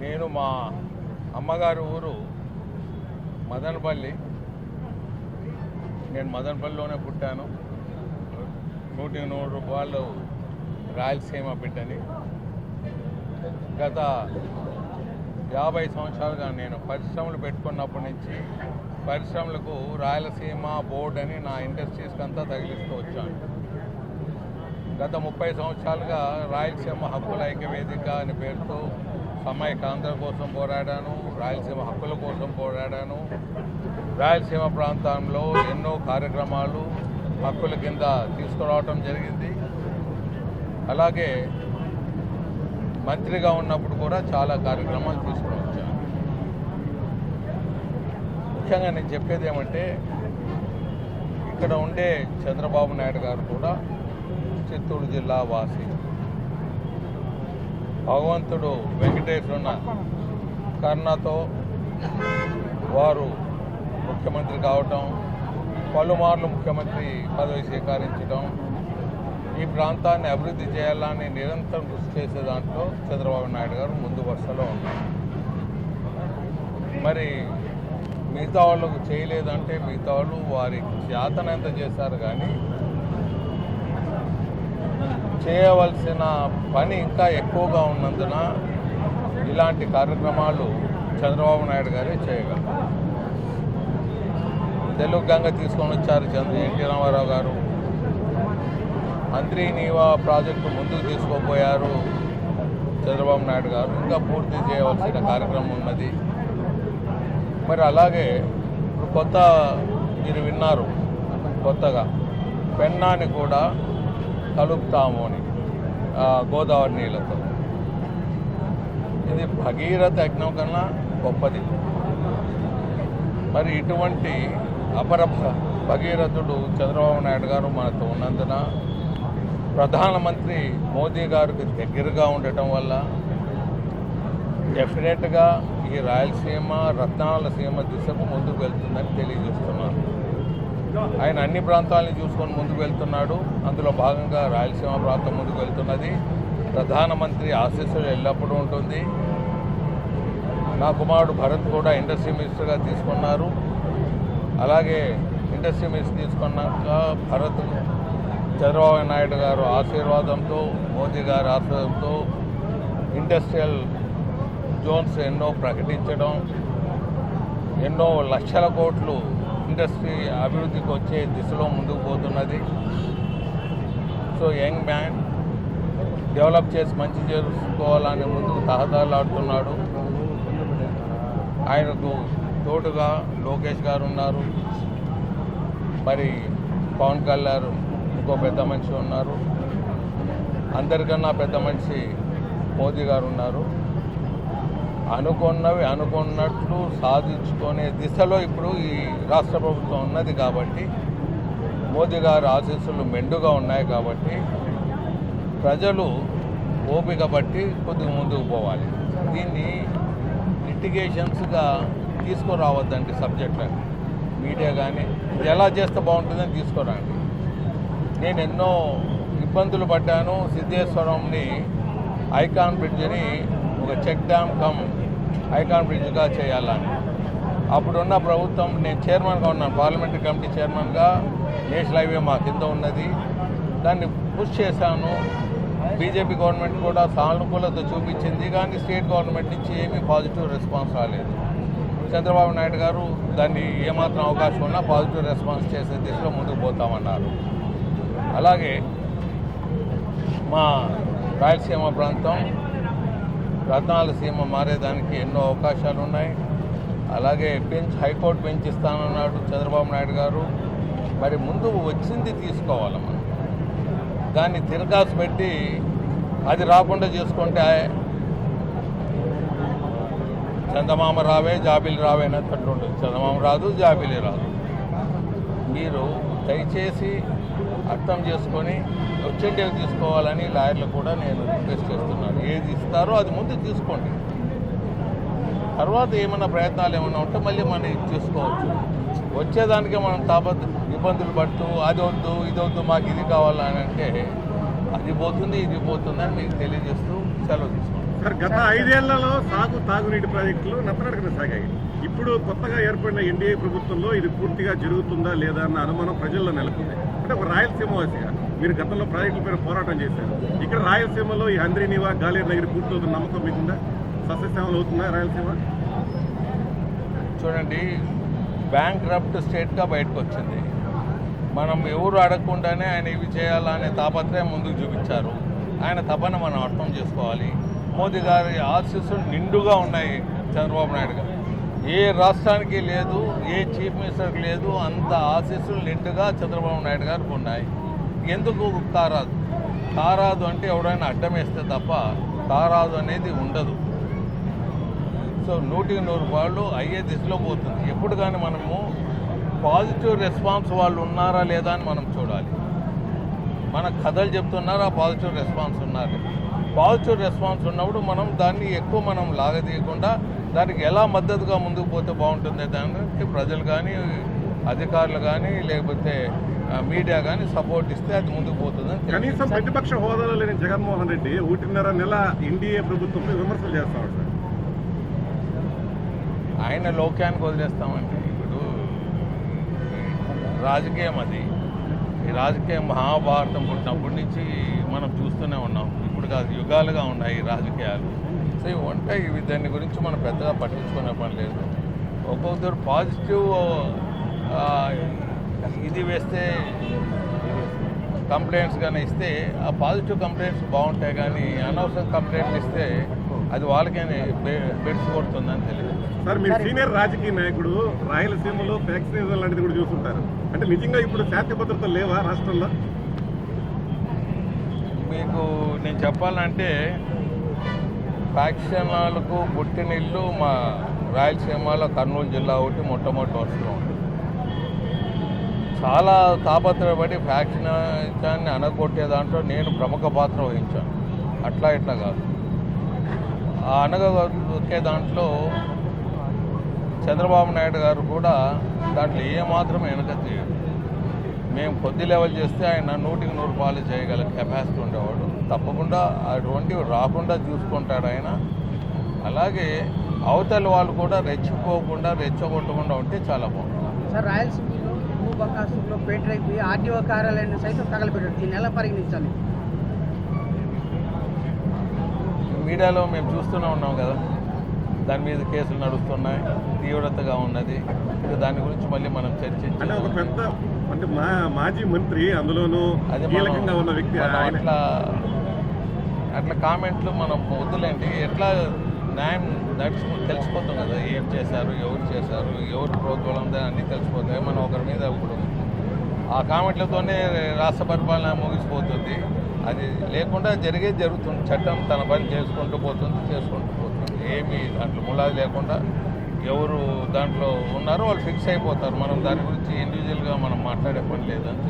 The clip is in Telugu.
నేను మా అమ్మగారు ఊరు మదనపల్లి. నేను మదనపల్లిలోనే పుట్టాను. నూటి నూరు రూపాయలు రాయలసీమ బిడ్డని. గత యాభై సంవత్సరాలుగా నేను పరిశ్రమలు పెట్టుకున్నప్పటి నుంచి పరిశ్రమలకు రాయలసీమ బోర్డు అని నా ఇండస్ట్రీస్కి అంతా తగిలిస్తూ వచ్చాను. గత ముప్పై సంవత్సరాలుగా రాయలసీమ హక్కుల ఐక్య వేదిక అని పేరుతో సమైకాంధ్ర కోసం పోరాడాను రాయలసీమ హక్కుల కోసం పోరాడాను. రాయలసీమ ప్రాంతంలో ఎన్నో కార్యక్రమాలు హక్కుల కింద తీసుకురావటం జరిగింది. అలాగే మంత్రిగా ఉన్నప్పుడు కూడా చాలా కార్యక్రమాలు తీసుకుని వచ్చాను. ముఖ్యంగా నేను చెప్పేది ఏమంటే ఇక్కడ ఉండే చంద్రబాబు నాయుడు గారు కూడా చిత్తూరు జిల్లా వాసి. భగవంతుడు వెంకటేశ్వరున కర్ణతో వారు ముఖ్యమంత్రి కావటం పలుమార్లు ముఖ్యమంత్రి పదవి స్వీకరించడం ఈ ప్రాంతాన్ని అభివృద్ధి చేయాలని నిరంతరం కృషి చేసే దాంట్లో చంద్రబాబు నాయుడు గారు ముందు వరుసలో ఉన్నారు. మరి మిగతా వాళ్ళకు చేయలేదంటే మిగతా వాళ్ళు వారి చేతనంత చేశారు కానీ చేయవలసిన పని ఇంకా ఎక్కువగా ఉన్నందున ఇలాంటి కార్యక్రమాలు చంద్రబాబు నాయుడు గారే చేయగలరు. తెలుగు గంగ తీసుకొని వచ్చారు చంద్ర ఎన్టీ రామారావు గారు. మంత్రి నీవా ప్రాజెక్టు ముందుకు తీసుకోపోయారు చంద్రబాబు నాయుడు గారు. ఇంకా పూర్తి చేయవలసిన కార్యక్రమం ఉన్నది. మరి అలాగే ఇప్పుడు కొత్త మీరు విన్నారు కొత్తగా. పెన్నాని కూడా కలుపుతాము అని గోదావరి నీళ్ళతో. ఇది భగీరథ యజ్ఞం కన్నా గొప్పది. మరి ఇటువంటి అపర భగీరథుడు చంద్రబాబు నాయుడు గారు మనతో ఉన్నందున ప్రధానమంత్రి మోదీ గారికి దగ్గరగా ఉండటం వల్ల డెఫినెట్గా ఈ రాయలసీమ రత్నాల సీమ దిశకు ముందుకు వెళ్తుందని తెలియజేస్తున్నాను. ఆయన అన్ని ప్రాంతాలను చూసుకొని ముందుకు వెళ్తున్నాడు. అందులో భాగంగా రాయలసీమ ప్రాంతం ముందుకు వెళ్తున్నది. ప్రధానమంత్రి ఆశీస్సులు ఎల్లప్పుడూ ఉంటుంది. నా కుమారుడు భరత్ కూడా ఇండస్ట్రీ మినిస్టర్గా తీసుకున్నారు. అలాగే ఇండస్ట్రీ మినిస్టర్ తీసుకున్నాక భరత్ చంద్రబాబు నాయుడు గారు ఆశీర్వాదంతో మోదీ గారి ఆశీర్వాదంతో ఇండస్ట్రియల్ జోన్స్ ఎన్నో ప్రకటించడం ఎన్నో లక్షల కోట్లు ఇండస్ట్రీ అభివృద్ధికి వచ్చే దిశలో ముందుకు పోతున్నది. సో యంగ్ మ్యాన్ డెవలప్ చేసి మంచి చేసుకోవాలని ముందుకు తహదాలాడుతున్నాడు ఆయనకు తోడుగా లోకేష్ గారు ఉన్నారు. మరి పవన్ కళ్యాణ్ ఇంకో పెద్ద మనిషి ఉన్నారు. అందరికన్నా పెద్ద మనిషి మోదీ గారు ఉన్నారు. అనుకున్నవి అనుకున్నట్లు సాధించుకునే దిశలో ఇప్పుడు ఈ రాష్ట్ర ప్రభుత్వం ఉన్నది కాబట్టి మోదీ గారి ఆశీస్సులు మెండుగా ఉన్నాయి కాబట్టి ప్రజలు ఓపిక బట్టి కొద్దిగా ముందుకు పోవాలి. దీన్ని లిటిగేషన్స్గా తీసుకురావద్దండి సబ్జెక్టులని మీడియా కానీ ఇది ఎలా చేస్తే బాగుంటుందని తీసుకురండి. నేను ఎన్నో ఇబ్బందులు పడ్డాను. సిద్ధేశ్వరంని ఐకాన్ బ్రిడ్జ్ని ఒక చెక్ డ్యామ్ కమ్ ఐకాన్ బ్రిడ్జ్గా చేయాలని. అప్పుడున్న ప్రభుత్వం నేను చైర్మన్గా ఉన్నాను పార్లమెంటరీ కమిటీ చైర్మన్గా నేషనల్ హైవే మా కింద ఉన్నది. దాన్ని పుష్ చేశాను. బీజేపీ గవర్నమెంట్ కూడా సానుకూలత చూపించింది కానీ స్టేట్ గవర్నమెంట్ నుంచి ఏమీ పాజిటివ్ రెస్పాన్స్ రాలేదు. చంద్రబాబు నాయుడు గారు దాన్ని ఏమాత్రం అవకాశం ఉన్నా పాజిటివ్ రెస్పాన్స్ చేసే దిశలో ముందుకు పోతామన్నారు. అలాగే మా రాయలసీమ ప్రాంతం రత్నాల సీమ మారేదానికి ఎన్నో అవకాశాలు ఉన్నాయి అలాగే బెంచ్ హైకోర్టు బెంచ్ ఇస్తానన్నాడు చంద్రబాబు నాయుడు గారు. మరి ముందు వచ్చింది తీసుకోవాలి మనం. దాన్ని తిరగాసు పెట్టి అది రాకుండా చేసుకుంటే చందమామ రావే జాబిలి రావే అన్నట్టు ఉంటుంది. చందమామ రాదు జాబిలి రాదు. మీరు దయచేసి అర్థం చేసుకొని వచ్చేటివి తీసుకోవాలని లాయర్లు కూడా నేను రిక్వెస్ట్ చేస్తున్నాను. ఏది ఇస్తారో అది ముందు తీసుకోండి. తర్వాత ఏమైనా ప్రయత్నాలు ఏమైనా ఉంటే మళ్ళీ మనం ఇది తీసుకోవచ్చు వచ్చేదానికే మనం తాపత్ ఇబ్బందులు పడుతూ అది వద్దు ఇది వద్దు మాకు ఇది కావాలని అంటే అది పోతుంది ఇది పోతుంది అని మీకు తెలియజేస్తూ సెలవు తీసుకోండి సార్ గత ఐదేళ్ళలో సాగు తాగునీటి ప్రాజెక్టులు నత్తనడకన సాగాయి. ఇప్పుడు కొత్తగా ఏర్పడిన ఎన్డీఏ ప్రభుత్వంలో ఇది పూర్తిగా జరుగుతుందా లేదా అన్న అనుమానం ప్రజల్లో నెలకొంది. అంటే ఒక రాయలసీమ వాసిగా మీరు గతంలో ప్రాజెక్టుల పైన పోరాటం చేశారు. ఇక్కడ రాయలసీమలో ఈ హంద్రీనివా గాలేరు నగరి పూర్తవుతున్న నమ్మకం మీకుందా? సస్యశ్యామలు అవుతుందా రాయలసీమ? చూడండి బ్యాంక్ రప్ట్ స్టేట్గా బయటకు వచ్చింది. మనం ఎవరు అడగకుండానే ఆయన ఇవి చేయాలనే తాపత్రయం ముందుకు చూపించారు. ఆయన తపన మనం అర్థం చేసుకోవాలి. మోదీ గారి ఆశీస్సులు నిండుగా ఉన్నాయి చంద్రబాబు నాయుడు గారు. ఏ రాష్ట్రానికి లేదు ఏ చీఫ్ మినిస్టర్కి లేదు అంత ఆశీస్సులు నిండుగా చంద్రబాబు నాయుడు గారికి ఉన్నాయి. ఎందుకు తారాదు? తారాదు అంటే ఎవడైనా అడ్డం వేస్తే తప్ప తారాదు అనేది ఉండదు. సో నూటికి నూరు రూపాయలు అయ్యే దిశలో పోతుంది. ఎప్పుడు కానీ మనము పాజిటివ్ రెస్పాన్స్ వాళ్ళు ఉన్నారా లేదా అని మనం చూడాలి. మన కథలు చెప్తున్నారా పాజిటివ్ రెస్పాన్స్ ఉన్నారు. పాజిటివ్ రెస్పాన్స్ ఉన్నప్పుడు మనం దాన్ని ఎక్కువ మనం లాగదీయకుండా దానికి ఎలా మద్దతుగా ముందుకు పోతే బాగుంటుంది దానికి ప్రజలు కానీ అధికారులు కానీ లేకపోతే ఆ, మీడియా కానీ సపోర్ట్ ఇస్తే అది ముందుకు తెలియదు. కనీసం ప్రతిపక్ష హోదాలో లేని జగన్మోహన్ రెడ్డి ఒకటిన్నర నెల ఎన్డీఏ ప్రభుత్వంపై విమర్శలు చేస్తాడు సార్. ఆయన లోక్యానికి వదిలేస్తామండి. ఇప్పుడు రాజకీయం అది. ఈ రాజకీయం మహాభారతం పుట్టినప్పటి నుంచి మనం చూస్తూనే ఉన్నాం. ఇప్పుడు కాదు యుగాలుగా ఉన్నాయి ఈ రాజకీయాలు. సో ఇవి ఉంటాయి ఇవి దాని గురించి మనం పెద్దగా పట్టించుకునే పని లేదు. ఒక్కొక్కరు పాజిటివ్ ఇది వేస్తే కంప్లైంట్స్ కానీ ఇస్తే ఆ పాజిటివ్ కంప్లైంట్స్ బాగుంటాయి కానీ అనవసరం కంప్లైంట్లు ఇస్తే అది వాళ్ళకే బెడ్స్ కొడుతుందని తెలియదు. సార్ మీరు సీనియర్ రాజకీయ నాయకుడు రాయలసీమలో ఫ్యాక్సినేషన్ లాంటిది కూడా చూస్తుంటారు. అంటే నిజంగా ఇప్పుడు శాంతి భద్రతలు లేవా రాష్ట్రంలో? మీకు నేను చెప్పాలంటే ఫ్యాక్షనాలకు పుట్టిన ఇల్లు మా రాయలసీమలో కర్నూలు జిల్లా ఒకటి మొట్టమొదటి ఉంది. చాలా తాపత్రయపడి ఫ్యాక్షనాన్ని అనగొట్టే దాంట్లో నేను ప్రముఖ పాత్ర వహించాను. అట్లా ఇట్లా కాదు. ఆ అనగొక్కే దాంట్లో చంద్రబాబు నాయుడు గారు కూడా దాంట్లో ఏమాత్రం వెనక చేయరు మేము కొద్ది లెవెల్ చేస్తే ఆయన నూటికి నూరు పాలు చేయగల కెపాసిటీ ఉండేవాడు. తప్పకుండా అటువంటివి రాకుండా చూసుకుంటాడు ఆయన. అలాగే అవతల వాళ్ళు కూడా రెచ్చిపోకుండా రెచ్చగొట్టకుండా ఉంటే చాలా బాగుంటుంది. సార్ రాయలసీమలో భూ బకాసులో పేటర్ అయిపోయి కార్యాలయాన్ని సైతం తగలబెట్టారు. దీన్ని ఎలా పరిగణించాలి. మీడియాలో మేము చూస్తూనే ఉన్నాం కదా. దాని మీద కేసులు నడుస్తున్నాయి తీవ్రతగా ఉన్నది. దాని గురించి మళ్ళీ మనం చర్చించి. అంటే ఒక పెద్ద అంటే మా మాజీ మంత్రి అందులోనూ కీలకంగా ఉన్న వ్యక్తి అట్లా అట్లా కామెంట్లు మనం వద్దులేండి. ఎట్లా న్యాయం నడుచుకు తెలిసిపోతాం కదా ఏం చేశారు ఎవరు చేశారు ఎవరు ప్రోత్సాహం అన్నీ తెలిసిపోతాయి. మనం ఒకరి మీద ఇప్పుడు ఆ కామెంట్లతోనే రాష్ట్ర పరిపాలన ముగిసిపోతుంది. అది లేకుండా జరిగే జరుగుతుంది. చట్టం తన పని చేసుకుంటూ పోతుంది చేసుకుంటూ పోతుంది. ఏమీ దాంట్లో ములాది లేకుండా ఎవరు దాంట్లో ఉన్నారో వాళ్ళు ఫిక్స్ అయిపోతారు. మనం దాని గురించి ఇండివిజువల్గా మనం మాట్లాడే పని లేదని